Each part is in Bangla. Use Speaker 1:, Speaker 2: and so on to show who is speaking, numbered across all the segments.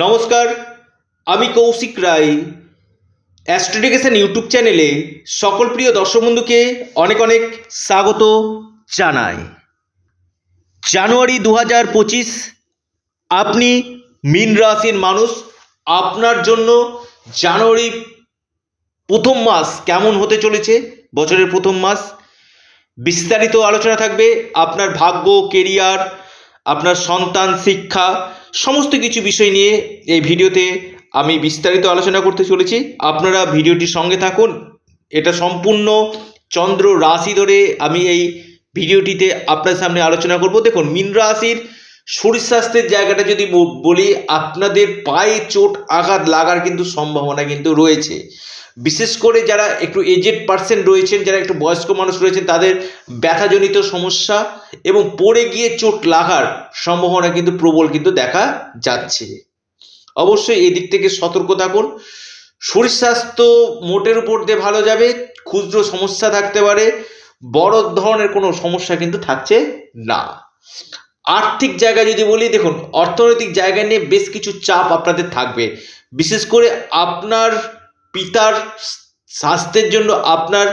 Speaker 1: নমস্কার, আমি কৌশিক রায়। অ্যাস্ট্রোডিকেশন ইউটিউব চ্যানেলে সকল প্রিয় দর্শক বন্ধুকে অনেক অনেক স্বাগত জানাই। জানুয়ারি দু হাজার পঁচিশ, আপনি মীন রাশির মানুষ, আপনার জন্য জানুয়ারি প্রথম মাস কেমন হতে চলেছে? বছরের প্রথম মাস। বিস্তারিত আলোচনা থাকবে আপনার ভাগ্য কেরিয়ার আপনার সন্তান, শিক্ষা সমস্ত কিছু বিষয় নিয়ে এই ভিডিওতে আমি বিস্তারিত আলোচনা করতে চলেছি। আপনারা ভিডিওটির সঙ্গে থাকুন। এটা সম্পূর্ণ চন্দ্র রাশি ধরে আমি এই ভিডিওটিতে আপনার সামনে আলোচনা করব। দেখুন, মীন রাশির স্বাস্থ্যের জায়গাটা যদি বলি, আপনাদের পায়ে চোট আঘাত লাগার কিন্তু সম্ভাবনা কিন্তু রয়েছে। বিশেষ করে যারা একটু এজেড পার্সেন্ট রয়েছেন, যারা একটু বয়স্ক মানুষ রয়েছেন, তাদের ব্যথাজনিত সমস্যা এবং পড়ে গিয়ে চোট লাগার সম্ভাবনা কিন্তু প্রবল কিন্তু দেখা যাচ্ছে। অবশ্যই এই দিক থেকে সতর্ক থাকুন। শরীর স্বাস্থ্য মোটের উপর দিয়ে ভালো যাবে, ক্ষুদ্র সমস্যা থাকতে পারে, বড় ধরনের কোনো সমস্যা কিন্তু থাকছে না। আর্থিক জায়গা যদি বলি, দেখুন, অর্থনৈতিক জায়গা নিয়ে বেশ কিছু চাপ আপনাদের থাকবে। বিশেষ করে আপনার পিতার স্বাস্থ্যের জন্য আপনার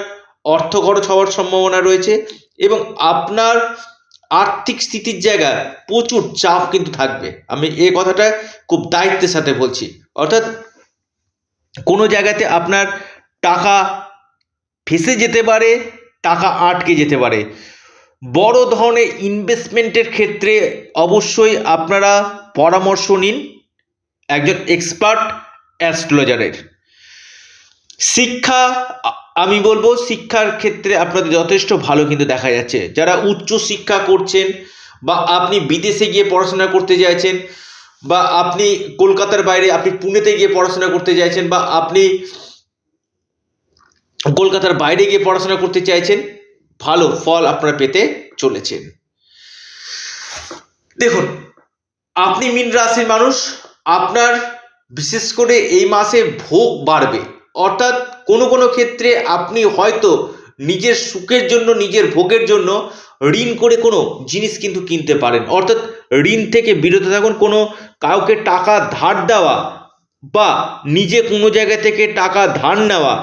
Speaker 1: অর্থ খরচ হওয়ার সম্ভাবনা রয়েছে এবং আপনার আর্থিক স্থিতির জায়গায় প্রচুর চাপ কিন্তু থাকবে। আমি এ কথাটা খুব দায়িত্বের সাথে বলছি। অর্থাৎ কোনো জায়গাতে আপনার টাকা ফেসে যেতে পারে, টাকা আটকে যেতে পারে। বড় ধরনের ইনভেস্টমেন্টের ক্ষেত্রে অবশ্যই আপনারা পরামর্শ নিন একজন এক্সপার্ট অ্যাস্ট্রোলজারের। শিক্ষা, আমি বলব শিক্ষার ক্ষেত্রে আপনাদের যথেষ্ট ভালো কিন্তু দেখা যাচ্ছে। যারা উচ্চ শিক্ষা করছেন বা আপনি বিদেশে গিয়ে পড়াশোনা করতে চাইছেন বা আপনি কলকাতার বাইরে, আপনি পুনেতে গিয়ে পড়াশোনা করতে চাইছেন বা আপনি কলকাতার বাইরে গিয়ে পড়াশোনা করতে চাইছেন, ভালো ফল আপনারা পেতে চলেছেন। দেখুন, আপনি মিন রাশির মানুষ, আপনার বিশেষ করে এই মাসে ভোগ বাড়বে। অর্থাৎ কোনো কোনো ক্ষেত্রে আপনি হয়তো নিজের সুখের জন্য, নিজের ভোগের জন্য ঋণ করে কোনো জিনিস কিন্তু কিনতে পারেন। অর্থাৎ ঋণ থেকে বিরত থাকুন, কোনো কাউকে টাকা ধার দেওয়া বা নিজে কোনো জায়গা থেকে টাকা ধার নেওয়া,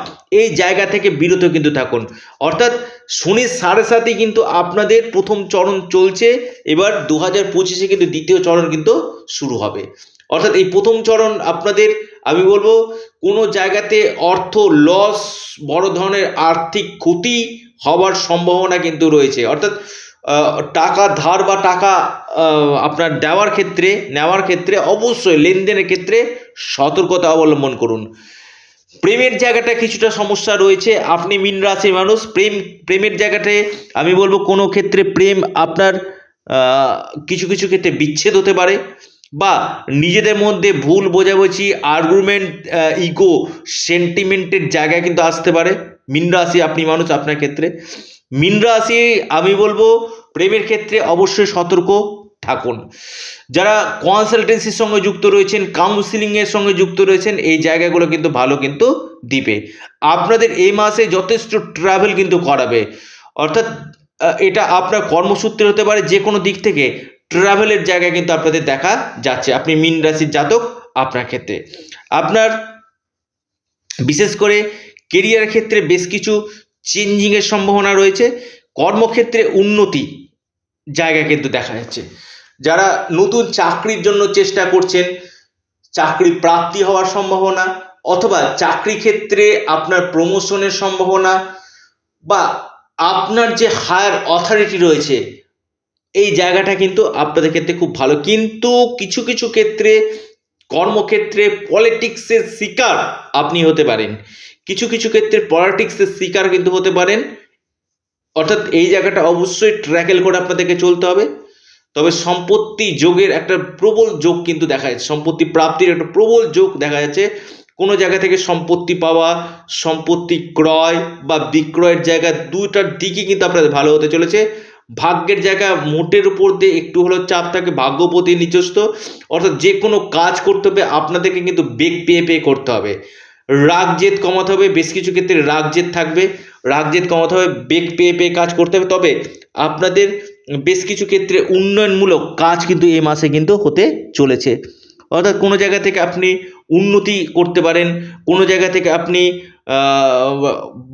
Speaker 1: এই জায়গা থেকে বিরত কিন্তু থাকুন। অর্থাৎ শনির সাড়ে সাথে কিন্তু আপনাদের প্রথম চরণ চলছে, এবার দু হাজার পঁচিশে কিন্তু দ্বিতীয় চরণ কিন্তু শুরু হবে। অর্থাৎ এই প্রথম চরণ আপনাদের আমি বলব, কোনো জায়গাতে অর্থ লস বড় ধরনের আর্থিক ক্ষতি হওয়ার সম্ভাবনা কিন্তু রয়েছে। অর্থাৎ টাকা ধার বা টাকা আপনার দেওয়ার ক্ষেত্রে, নেওয়ার ক্ষেত্রে অবশ্যই লেনদেনের ক্ষেত্রে সতর্কতা অবলম্বন করুন। প্রেমের জায়গাটা কিছুটা সমস্যা রয়েছে। আপনি মিন রাশির মানুষ, প্রেম, প্রেমের জায়গাটায় আমি বলব কোনো ক্ষেত্রে প্রেম আপনার কিছু কিছু ক্ষেত্রে বিচ্ছেদ হতে পারে। বা নিজেদের মধ্যে ভুল বোঝাবুঝি আর্গুমেন্ট ইগো সেন্টিমেন্টের জায়গায় কিন্তু আসতে পারে। মিন রাশি আপনি মানুষ আপনার ক্ষেত্রে। মিন রাশি, আমি বলব, প্রেমের ক্ষেত্রে অবশ্যই সতর্ক থাকুন। যারা কনসালটেন্সির সঙ্গে যুক্ত রয়েছেন কাউন্সিলিংয়ের সঙ্গে যুক্ত রয়েছেন, এই জায়গাগুলো কিন্তু ভালো কিন্তু দিবে। আপনাদের এই মাসে যথেষ্ট ট্রাভেল কিন্তু করাবে। অর্থাৎ এটা আপনার কর্মসূত্রে হতে পারে যে কোনো দিক থেকে। ট্রাভেলের জায়গায় কিন্তু আপনাদের দেখা যাচ্ছে। আপনি মিন রাশির জাতক, আপনার ক্ষেত্রে। আপনার বিশেষ করে কেরিয়ার ক্ষেত্রে বেশ কিছু চেঞ্জিংয়ের সম্ভাবনা রয়েছে। কর্মক্ষেত্রে উন্নতি জায়গা কিন্তু দেখা যাচ্ছে। যারা নতুন চাকরির জন্য চেষ্টা করছেন, চাকরি প্রাপ্তি হওয়ার সম্ভাবনা অথবা চাকরি ক্ষেত্রে আপনার প্রমোশনের সম্ভাবনা বা আপনার যে হায়ার অথরিটি রয়েছে এই জায়গাটা কিন্তু আপনাদের ক্ষেত্রে খুব ভালো। কিন্তু কিছু কিছু ক্ষেত্রে, কর্মক্ষেত্রে পলিটিক্সের শিকার আপনি হতে পারেন। কিছু কিছু ক্ষেত্রে পলিটিক্সের শিকার কিন্তু হতে পারেন। অর্থাৎ এই জায়গাটা অবশ্যই ট্র্যাকেল করে আপনাদেরকে চলতে হবে। তবে সম্পত্তি যোগের একটা প্রবল যোগ কিন্তু দেখা যাচ্ছে। সম্পত্তি প্রাপ্তির একটা প্রবল যোগ দেখা যাচ্ছে। কোনো জায়গা থেকে সম্পত্তি পাওয়া, সম্পত্তি ক্রয় বা বিক্রয়ের জায়গা দুইটার দিকই কিন্তু আপনাদের ভালো হতে চলেছে। ভাগ্যের জায়গা মোটের উপর দিয়ে একটু হলেও চাপ থাকে, ভাগ্যপতি নিজস্ব। অর্থাৎ যে কোনো কাজ করতে হবে, আপনাদেরকে কিন্তু বেগ পেয়ে পেয়ে করতে হবে। রাগ জেদ কমাতে হবে, বেশ কিছু ক্ষেত্রে রাগ জেদ থাকবে। রাগ জেদ কমাতে হবে, বেগ পেয়ে পেয়ে কাজ করতে হবে। তবে আপনাদের বেশ কিছু ক্ষেত্রে উন্নয়নমূলক কাজ কিন্তু এই মাসে কিন্তু হতে চলেছে। অর্থাৎ কোনো জায়গা থেকে আপনি উন্নতি করতে পারেন, কোনো জায়গা থেকে আপনি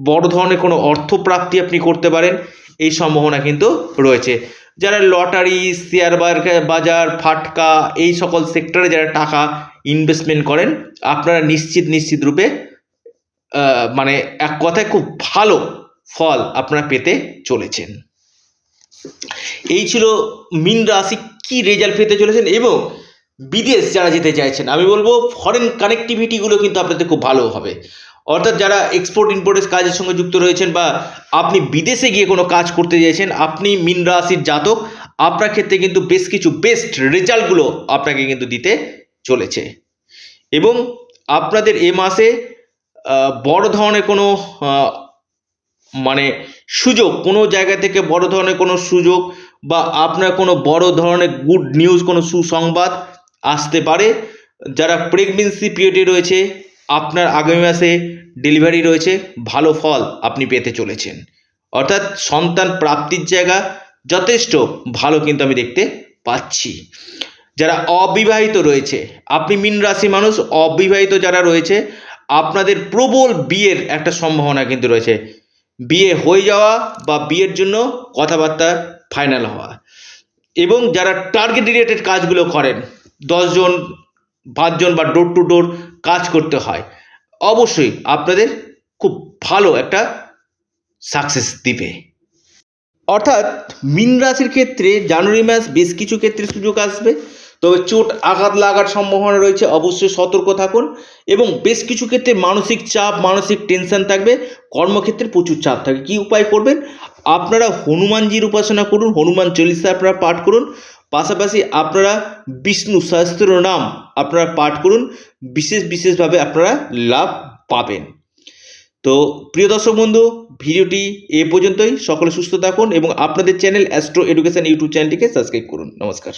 Speaker 1: বড় ধরনের কোনো অর্থপ্রাপ্তি আপনি করতে পারেন। এই সম্ভাবনা কিন্তু রয়েছে। যারা লটারি শেয়ার বাজার- ফাটকা, এই সকল সেক্টরে যারা টাকা ইনভেস্টমেন্ট করেন, আপনারা নিশ্চিত নিশ্চিত রূপে মানে এক কথায় খুব ভালো ফল আপনারা পেতে চলেছেন। এই ছিল মিন রাশি কি রেজাল্ট পেতে চলেছেন এবং বিদেশ যারা যেতে চাইছেন, আমি বলব ফরেন কানেক্টিভিটিগুলো কিন্তু আপনাদের খুব ভালো হবে। অর্থাৎ যারা এক্সপোর্ট ইম্পোর্টের কাজের সঙ্গে যুক্ত রয়েছেন বা আপনি বিদেশে গিয়ে কোনো কাজ করতে চাইছেন, আপনি মিন রাশির জাতক, আপনার ক্ষেত্রে কিন্তু বেশ কিছু বেস্ট রেজাল্টগুলো আপনাকে কিন্তু দিতে চলেছে। এবং আপনাদের এ মাসে বড় ধরনের কোনো মানে সুযোগ, কোনো জায়গা থেকে বড় ধরনের কোনো সুযোগ বা আপনার কোনো বড় ধরনের গুড নিউজ কোনো সুসংবাদ আসতে পারে। যারা প্রেগনেন্সি পিরিয়ডে রয়েছে আপনার আগামী মাসে ডেলিভারি রয়েছে, ভালো ফল আপনি পেতে চলেছেন। অর্থাৎ সন্তান প্রাপ্তির জায়গা যথেষ্ট, ভালো কিন্তু আমি দেখতে পাচ্ছি। যারা অবিবাহিত রয়েছে, আপনি মিন রাশি মানুষ, অবিবাহিত যারা রয়েছে, আপনাদের প্রবল বিয়ের একটা সম্ভাবনা কিন্তু রয়েছে। বিয়ে হয়ে যাওয়া বা বিয়ের জন্য কথাবার্তা ফাইনাল হওয়া। এবং যারা টার্গেট রিলেটেড কাজগুলো করেন, দশজন, পাঁচজন বা ডোর টু ডোর কাজ করতে হয়। অবশ্যই আপনাদের খুব ভালো একটা সাকসেস দিবে। অর্থাৎ মিন রাশির ক্ষেত্রে জানুয়ারি মাস বেশ কিছু ক্ষেত্রে সুযোগ আসবে। তবে চোট আঘাত লাগার সম্ভাবনা রয়েছে, অবশ্যই সতর্ক থাকুন এবং বেশ কিছু ক্ষেত্রে মানসিক চাপ, মানসিক টেনশন থাকবে, কর্মক্ষেত্রে প্রচুর চাপ থাকে। কী উপায় করবেন? আপনারা হনুমানজির উপাসনা করুন, হনুমান চল্লিশা আপনারা পাঠ করুন। পাশাপাশি আপনারা বিষ্ণু সহস্র নাম আপনারা পাঠ করুন, বিশেষ বিশেষভাবে আপনারা লাভ পাবেন। তো প্রিয় দর্শক বন্ধু, ভিডিওটি এ পর্যন্তই। সকলে সুস্থ থাকুন এবং আপনাদের চ্যানেল অ্যাস্ট্রো এডুকেশন ইউটিউব চ্যানেলটিকে সাবস্ক্রাইব করুন। নমস্কার।